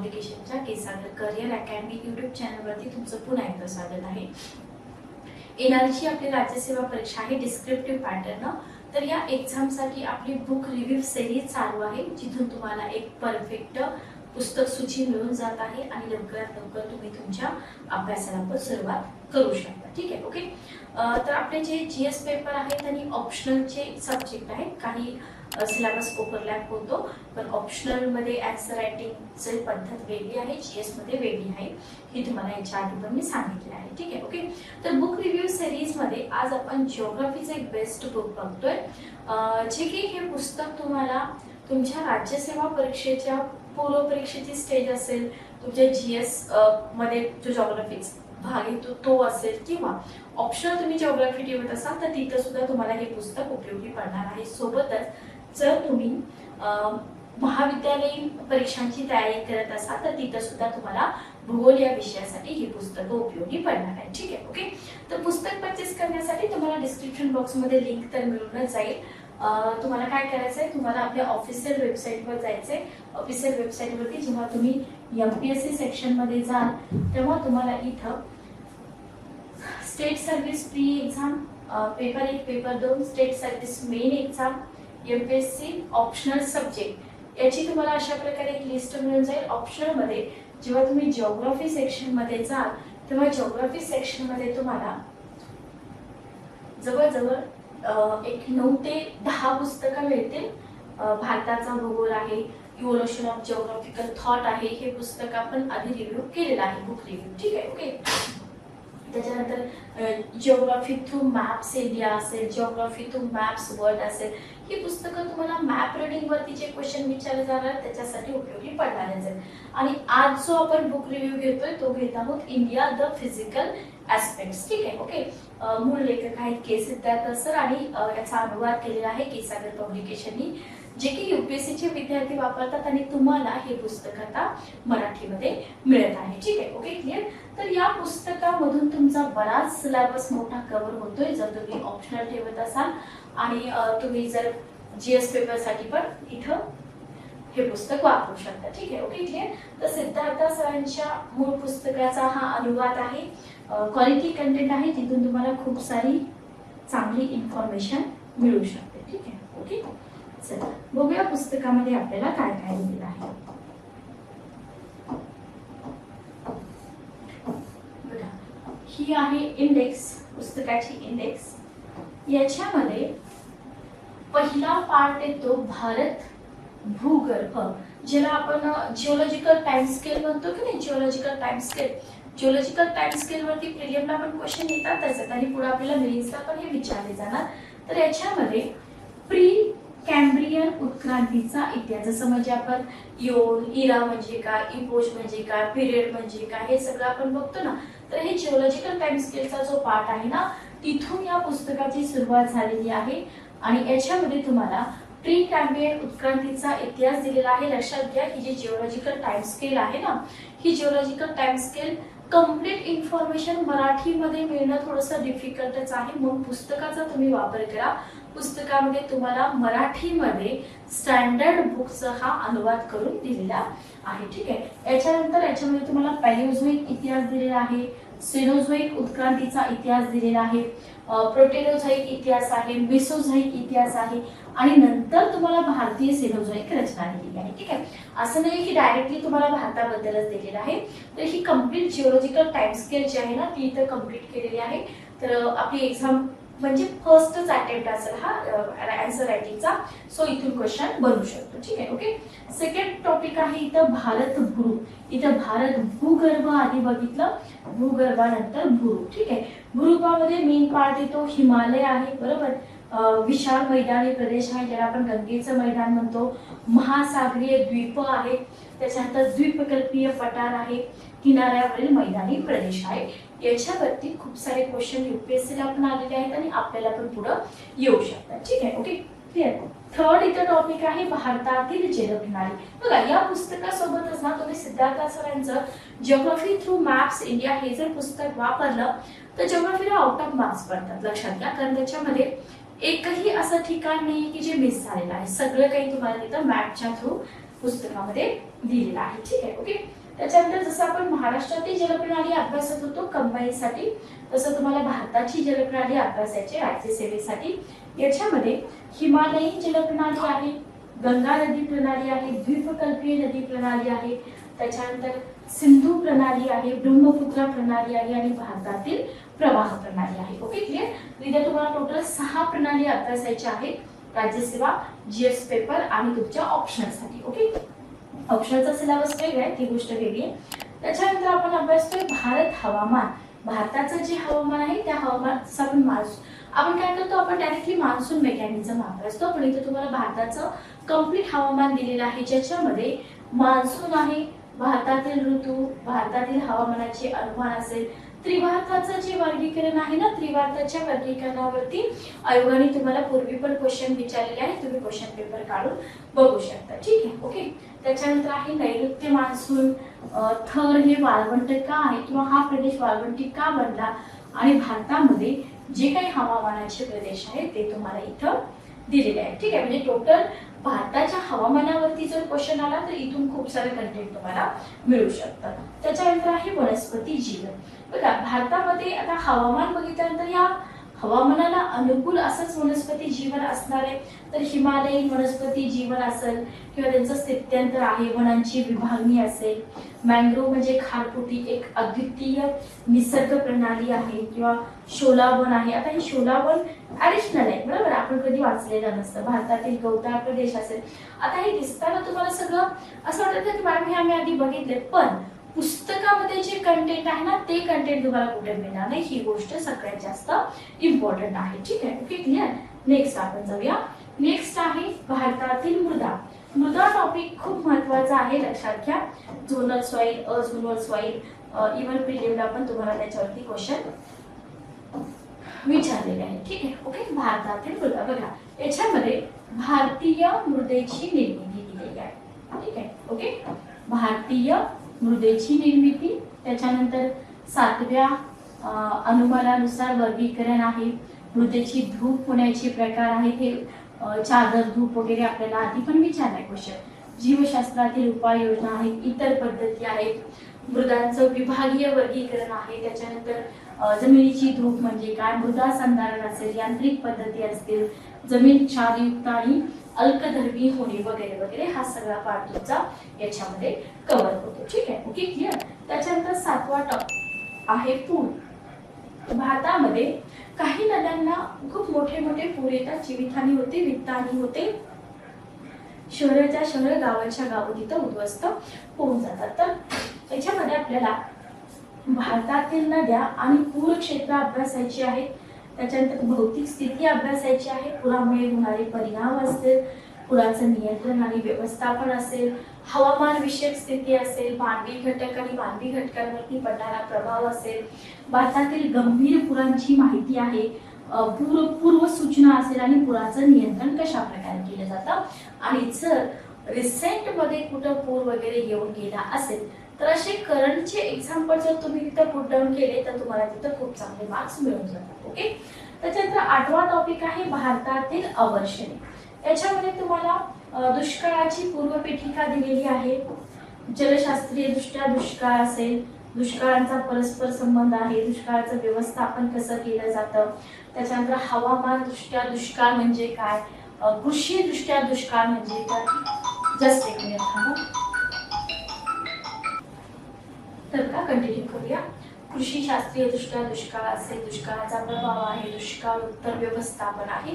पब्लिकेशनच्या K Sagar career academy YouTube चॅनलवरती तुमचं पुन्हा एकदा स्वागत आहे. येणारीची आपली राज्यसेवा परीक्षा आहे डिस्क्रिप्टिव्ह पॅटर्न तर या एक्झामसाठी आपली बुक रिव्ह्यू सेरीज चालू आहे जिथून तुम्हाला एक परफेक्ट पुस्तक सूची मिळून जात आहे आणि लवकरात लवकर तुम्ही तुमच्या अभ्यासाला पण सुरुवात करू शकता. ठीक आहे ओके तर आपले जे जी एस पेपर आहेत आणि ऑप्शनलचे सब्जेक्ट आहेत काही सिलेबस ओव्हरलॅप होतो पण ऑप्शनलमध्ये ॲन्सर रायटिंगची पद्धत वेगळी आहे जी एसमध्ये वेगळी आहे ही तुम्हाला याच्या आधी पण मी सांगितले आहे ठीक आहे ओके तर बुक रिव्ह्यू सिरीजमध्ये आज आपण जिओग्राफीचं एक बेस्ट बुक बघतोय. जे की हे पुस्तक तुम्हाला तुमच्या राज्यसेवा परीक्षेच्या पूर्व परीक्षेची स्टेज असेल तुमच्या जी एसमध्ये जो जॉग्राफीच भाग येतो तो असेल किंवा ऑप्शनल तुम्ही जॉग्राफी ठेवत असाल तर तिथं सुद्धा तुम्हाला हे पुस्तक उपयोगी पडणार आहे. सोबतच जर तुम्ही महाविद्यालयीन परीक्षांची तयारी करत असाल तर तिथं सुद्धा तुम्हाला भूगोल या विषयासाठी ही पुस्तकं उपयोगी पडणार आहे ठीक आहे ओके? तर पुस्तक परचेस करण्यासाठी तुम्हाला डिस्क्रिप्शन बॉक्समध्ये लिंक तर मिळूनच जाईल. तुम्हाला काय करायचं आहे तुम्हाला आपल्या ऑफिशियल वेबसाईटवर जायचं आहे ऑफिशियल वेबसाईटवरती जेव्हा तुम्ही एम पी एस सी सेक्शनमध्ये जाल तेव्हा तुम्हाला इथं state service pre exam paper एक पेपर दोन state service main exam M P S C optional subject याची तुम्हाला अशा प्रकारे एक लिस्ट मिळून जाईल. ऑप्शनलमध्ये जेव्हा तुम्ही जिओग्राफी सेक्शनमध्ये जाल तेव्हा जिओग्राफी सेक्शनमध्ये तुम्हाला जवळजवळ एक नऊ ते दहा पुस्तकं मिळतील. भारताचा भूगोल आहे इव्होल्युशन ऑफ जिओग्राफिकल थॉट आहे हे पुस्तक आपण आधी रिव्ह्यू केलेलं आहे बुक रिव्ह्यू ठीक आहे ओके त्याच्यानंतर जिओग्राफी थ्रू मॅप्स इंडिया असेल जिओग्राफी थ्रू मॅप्स वर्ल्ड असेल ही पुस्तकं तुम्हाला मॅप रिडिंगवरती जे क्वेश्चन विचारले जाणार त्याच्यासाठी उपयोगी पडणार आहेत. आणि आज जो आपण बुक रिव्ह्यू घेतोय तो घेत आहोत इंडिया द फिजिकल ऍस्पेक्ट्स ठीक आहे ओके मूळ लेखक आहेत के सिद्धार्थ सर आणि याचा अनुवाद केलेला आहे केसागर पब्लिकेशननी जे की युपीएससी चे विद्यार्थी वापरतात आणि तुम्हाला हे पुस्तक आता मराठीमध्ये मिळत आहे. ठीक आहे ओके क्लिअर तर या पुस्तकामधून तुमचा बराच सिलेबस मोठा कव्हर होतोय जर तुम्ही ऑप्शनल ठेवत असाल. आणि तुम्ही जर जीएस पेपरसाठी पण इथं हे पुस्तक वापरू शकता. ठीक आहे? ओके क्लिअर तर सिद्धार्थ सरांच्या मूळ पुस्तकाचा हा अनुवाद आहे. क्वालिटी कंटेंट आहे. तिथून तुम्हाला खूप सारी चांगली इन्फॉर्मेशन मिळू शकते. ठीक आहे? ओके चला. बघूया पुस्तकामध्ये आपल्याला काय काय दिलेलं आहे बघा ही आहे इंडेक्स पुस्तकाची इंडेक्स याच्यामध्ये पहिला पार्ट येतो भारत भूगर्भ ज्याला आपण जिओलॉजिकल टाइम स्केल म्हणतो की नाही? Geological time scale geological time scale वरती प्रिलियमला पण क्वेश्चन येतातच. आहेत आणि पुढे आपल्याला मिलिंग्सला पण हे विचारले जाणार. तर याच्यामध्ये प्री कॅम्ब्रियन उत्क्रांतीचा इतिहास. जसं म्हणजे आपण योन इरा म्हणजे काय इपोज म्हणजे काय पिरियड म्हणजे काय हे सगळं आपण बघतो ना तर हे जिओलॉजिकल टाइम स्केलचा जो पार्ट आहे ना तिथून या पुस्तकाची सुरुवात झालेली आहे. आणि याच्यामध्ये तुम्हाला प्री कॅम्बियन उत्क्रांतीचा इतिहास दिलेला आहे. लक्षात घ्या ही जी जिओलॉजिकल टाइम स्केल आहे ना ही geological time scale complete information मराठीमध्ये मिळणं थोडंसं डिफिकल्टच आहे. मग पुस्तकाचा तुम्ही वापर करा. पुस्तकामध्ये तुम्हाला मराठीमध्ये स्टँडर्ड बुकचा हा अनुवाद करून दिलेला आहे ठीक आहे? याच्यानंतर याच्यामध्ये तुम्हाला पॅलिओझोईक इतिहास दिलेला आहे सिनोझोईक उत्क्रांतीचा इतिहास दिलेला आहे प्रोटेनोझाईक इतिहास आहे मेसोझोईक इतिहास आहे आणि नंतर तुम्हाला भारतीय सिनोझोईक रचना दिलेली आहे ठीक आहे? असं नाही की डायरेक्टली तुम्हाला भारताबद्दलच दिलेलं आहे तर ही कंप्लीट जिओलॉजिकल टाइमस्केल जी आहे ना ती इथं कंप्लीट केलेली आहे. तर आपली एक्झाम म्हणजे फर्स्टच अटेम्प्ट असेल हा अँसर रायटिंगचा सो इथून क्वेश्चन बनवू शकतो. ठीक आहे ओके सेकंड टॉपिक आहे इथं भारत भूरू इथं भारत भूगर्भ आधी बघितलं. भूगर्भानंतर भूरू ठीक आहे? भूरूपामध्ये मेन पार्ट येतो हिमालय आहे बरोबर? विशाल मैदानी प्रदेश आहे ज्याला आपण गंगेचं मैदान म्हणतो. महासागरीय द्वीप आहे त्याच्यानंतर द्वीपकल्पीय पठार आहे किनाऱ्यावरील मैदानी प्रदेश आहे. याच्यावरती खूप सारे क्वेश्चन युपीएससीला पण आलेले आहेत आणि आपल्याला पण पुढं येऊ शकतात. ठीक आहे? ओके क्लिअर थर्ड इथं टॉपिक आहे भारतातील जलप्रणाली. बघा या पुस्तकासोबतच ना तुम्ही सिद्धार्थ सरांचं जिओग्राफी थ्रू मॅप्स इंडिया हे जर पुस्तक वापरलं तर जिओग्राफीला आउट ऑफ मार्क्स पडतात. लक्षात घ्या कारण त्याच्यामध्ये एकही असं ठिकाण नाही की जे मिस झालेलं आहे. सगळं काही तुम्हाला तिथं मॅपच्या थ्रू पुस्तकामध्ये दिलेलं आहे. ठीक आहे? ओके त्याच्यानंतर जसं आपण महाराष्ट्रातील जलप्रणाली अभ्यासत होतो कंबाईनसाठी तसं तुम्हाला भारताची जलप्रणाली अभ्यासायची राज्यसेवेसाठी याच्यामध्ये हिमालयीन जलप्रणाली आहे गंगा नदी प्रणाली आहे द्वीपकल्पीय नदी प्रणाली आहे त्याच्यानंतर सिंधू प्रणाली आहे ब्रह्मपुत्रा प्रणाली आहे आणि भारतातील प्रवाह प्रणाली आहे. ओके क्लिअर इथे तुम्हाला टोटल सहा प्रणाली अभ्यासायच्या आहेत. राज्यसेवा जीएस पेपर आणि तुमच्या ऑप्शनसाठी ओके? ऑप्शनचा सिलेबस वेगळा आहे ती गोष्ट वेगळी आहे. त्याच्यानंतर आपण अभ्यासतोय भारत हवामान. भारताचं जे हवामान आहे त्या हवामानाचा आपण मान्सून. आपण काय करतो? आपण डायरेक्टली मान्सून मेकॅनिझम अभ्यासतो पण इथे तुम्हाला भारताचं कंप्लीट हवामान दिलेलं आहे. ज्याच्यामध्ये मान्सून आहे भारतातील ऋतू भारतातील हवामानाचे अनुमान असेल. त्रिभारताचं जे वर्गीकरण आहे ना त्रिभारताच्या वर्गीकरणावरती आयोगाने तुम्हाला पूर्वी पण क्वेश्चन विचारलेले आहे तुम्ही क्वेश्चन पेपर काढून बघू शकता. ठीक आहे? ओके त्याच्यानंतर आहे नैऋत्य मान्सून. थर हे वाळवंट का आहे किंवा हा प्रदेश वाळवंटी का बनला? आणि भारतामध्ये जे काही हवामानाचे प्रदेश आहेत ते तुम्हाला इथं दिलेले आहे ठीक आहे म्हणजे टोटल भारताच्या हवामानावरती जर क्वेश्चन आला तर इथून खूप सारे कंटेंट तुम्हाला मिळू शकतात. त्याच्यानंतर आहे वनस्पती जीवन. बघा भारतामध्ये आता हवामान बघितल्यानंतर या हवामानाला अनुकूल असंच वनस्पती जीवन असणार आहे. तर हिमालयीन वनस्पती जीवन असेल किंवा त्यांचं स्थित्यंतर आहे वनांची विभागणी असेल. मँग्रोव म्हणजे खारपुटी एक अद्वितीय निसर्ग प्रणाली आहे किंवा शोलावन आहे. आता हे शोलावन ऍडिशनल आहे बरोबर? आपण कधी वाचलेलं नसतं. भारतातील गौताळ प्रदेश असेल. आता हे दिसताना तुम्हाला सगळं असं वाटतं की मॅडम हे आम्ही आधी बघितले. पण पुस्तकामध्ये जे कंटेंट आहे ना ते कंटेंट तुम्हाला कुठे मिळणार नाही. ही गोष्ट सगळ्यात जास्त इम्पॉर्टंट आहे. ठीक आहे? ओके क्लिअर नेक्स्ट आपण जाऊया. नेक्स्ट आहे भारतातील मृदा. मृदा टॉपिक खूप महत्त्वाचा आहे लक्षात घ्या. Zonal soil azonal soil even प्रिलिमला पण तुम्हाला त्याच्यावरती क्वेश्चन विचारलेले आहे. ठीक आहे? ओके भारतातील मृदा. बघा याच्यामध्ये भारतीय मृदेची निर्मिती दिलेली आहे. ठीक आहे? ओके भारतीय मृदेची निर्मिती त्याच्यानंतर सातव्या अनुमानानुसार वर्गीकरण आहे. मृदेची धूप होण्याचे प्रकार आहेत. हे चादर धूप वगैरे आपल्याला आधी पण विचारलाय क्वेश्चन जीवशास्त्रातील उपाययोजना आहेत इतर पद्धती आहेत. मृदांचं विभागीय वर्गीकरण आहे. त्याच्यानंतर जमिनीची धूप म्हणजे काय? मृदा संधारण असेल यांत्रिक पद्धती असतील जमीन क्षारयुक्त आणि अल्कधर्मी होणे वगैरे वगैरे हा सगळा पार्ट तुमचा याच्यामध्ये कव्हर होतो. ठीक आहे? ओके क्लिअर त्याच्यानंतर सातवा टॉप आहे पूर. भारतामध्ये काही नद्यांना खूप मोठे मोठे पूर येतात. जीवितहानी होते वित्तहानी होते. शहराच्या शहर गावाच्या गाव तिथं उद्ध्वस्त होऊन जातात. तर याच्यामध्ये आपल्याला भारतातील नद्या आणि पूर क्षेत्र अभ्यासायची आहेत. त्याच्यानंतर भौतिक स्थिती अभ्यासायची आहे. पुरामुळे होणारे परिणाम असतील पुराचं नियंत्रण आणि व्यवस्थापन असेल हवामान विषयक स्थिती असेल मानवी घटक आणि मानवी घटकांवरती पडणारा प्रभाव असेल भारतातील गंभीर पुरांची माहिती आहे. अ, पूर्व पूर्व सूचना असेल आणि पुराचं नियंत्रण कशा प्रकारे केलं जातं? आणि जर रिसेंटमध्ये कुठं पूर वगैरे येऊन गेला असेल तर असे करंटचे एक्झाम्पल जर तुम्ही तिथं पुट डाऊन केले तर तुम्हाला तिथं खूप चांगले मार्क्स मिळून जातात ओके त्याच्यानंतर आठवा टॉपिक आहे भारतातील अवर्षणे. याच्यामध्ये तुम्हाला दुष्काळाची पूर्वपीठिका दिलेली आहे. जलशास्त्रीय दृष्ट्या दुष्काळ असेल दुष्काळांचा परस्पर संबंध आहे दुष्काळाचं व्यवस्थापन कसं केलं जातं त्याच्यानंतर हवामान दृष्ट्या दुष्काळ म्हणजे काय कृषी दृष्ट्या दुष्काळ म्हणजे काय? जस्ट एक मिनिट थांबा. तर का कंटिन्यू करूया? कृषी शास्त्रीय दृष्ट्या दुष्काळ असेल दुष्काळाचा प्रभाव आहे दुष्काळ उत्तर व्यवस्थापन आहे.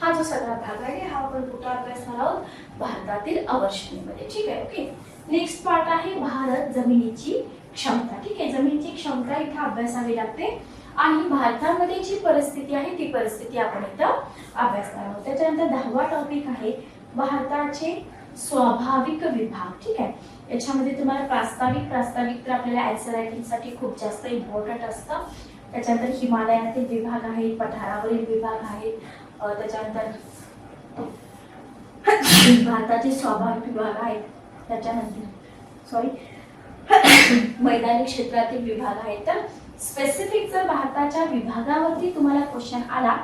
हा जो सगळा भाग आहे हा आपण कुठं अभ्यासणार आहोत? भारतातील अवर्षणीमध्ये. ठीक आहे ओके? नेक्स्ट पार्ट आहे भारत जमिनीची क्षमता. ठीक आहे जमिनीची क्षमता इथे अभ्यासावी लागते. आणि भारतामध्ये जी परिस्थिती आहे ती परिस्थिती आपण इथं अभ्यासणार आहोत. त्याच्यानंतर दहावा टॉपिक आहे भारताचे स्वाभाविक विभाग. ठीक आहे? याच्यामध्ये तुम्हाला प्रास्ताविक प्रास्ताविक तर आपल्याला ॲन्सर रायटिंगसाठी खूप जास्त इम्पॉर्टंट असतं. त्याच्यानंतर हिमालयातील विभाग आहेत पठारावरील विभाग आहेत त्याच्यानंतर भारताचे स्वाभाविक विभाग आहेत त्याच्यानंतर सॉरी मैदानी क्षेत्रातील विभाग आहेत. तर स्पेसिफिक जर भारताच्या विभागावरती तुम्हाला क्वेश्चन आला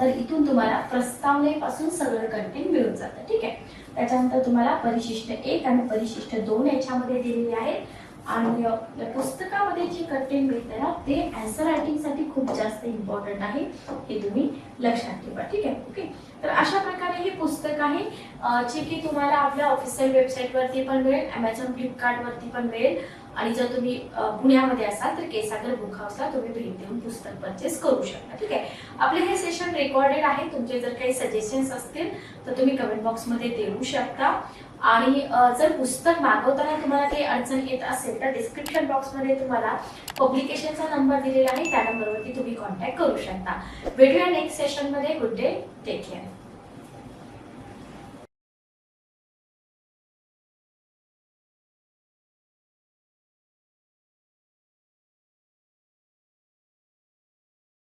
तर इथून तुम्हाला प्रस्तावनेपासून सगळं कंटेंट मिळून जातं ठीक आहे? त्याच्यानंतर तुम्हाला परिशिष्ट एक आणि परिशिष्ट दोन याच्यामध्ये दिलेले आहेत. आणि पुस्तकामध्ये जे कंटेंट मिळते ना ते अँसर रायटिंगसाठी खूप जास्त इम्पॉर्टंट आहे हे तुम्ही लक्षात ठेवा ठीक आहे? ओके? तर अशा प्रकारे हे पुस्तक आहे. जे की तुम्हाला आपल्या ऑफिशियल वेबसाईटवरती पण मिळेल अमेझॉन फ्लिपकार्टवरती पण मिळेल. आणि जर तुम्ही पुण्यामध्ये असाल तर केसागर बुक हाऊसला तुम्ही भेट देऊन पुस्तक परचेस करू शकता. ठीक आहे? आपले हे सेशन रेकॉर्डेड आहे. तुमचे जर काही सजेशन्स असतील तर तुम्ही कमेंट बॉक्समध्ये देऊ शकता. आणि जर पुस्तक मागवताना तुम्हाला काही अडचण येत असेल तर डिस्क्रिप्शन बॉक्समध्ये तुम्हाला पब्लिकेशनचा नंबर दिलेला आहे. त्या नंबरवरती तुम्ही कॉन्टॅक्ट करू शकता. भेटूया नेक्स्ट सेशनमध्ये गुड डे टेक केअर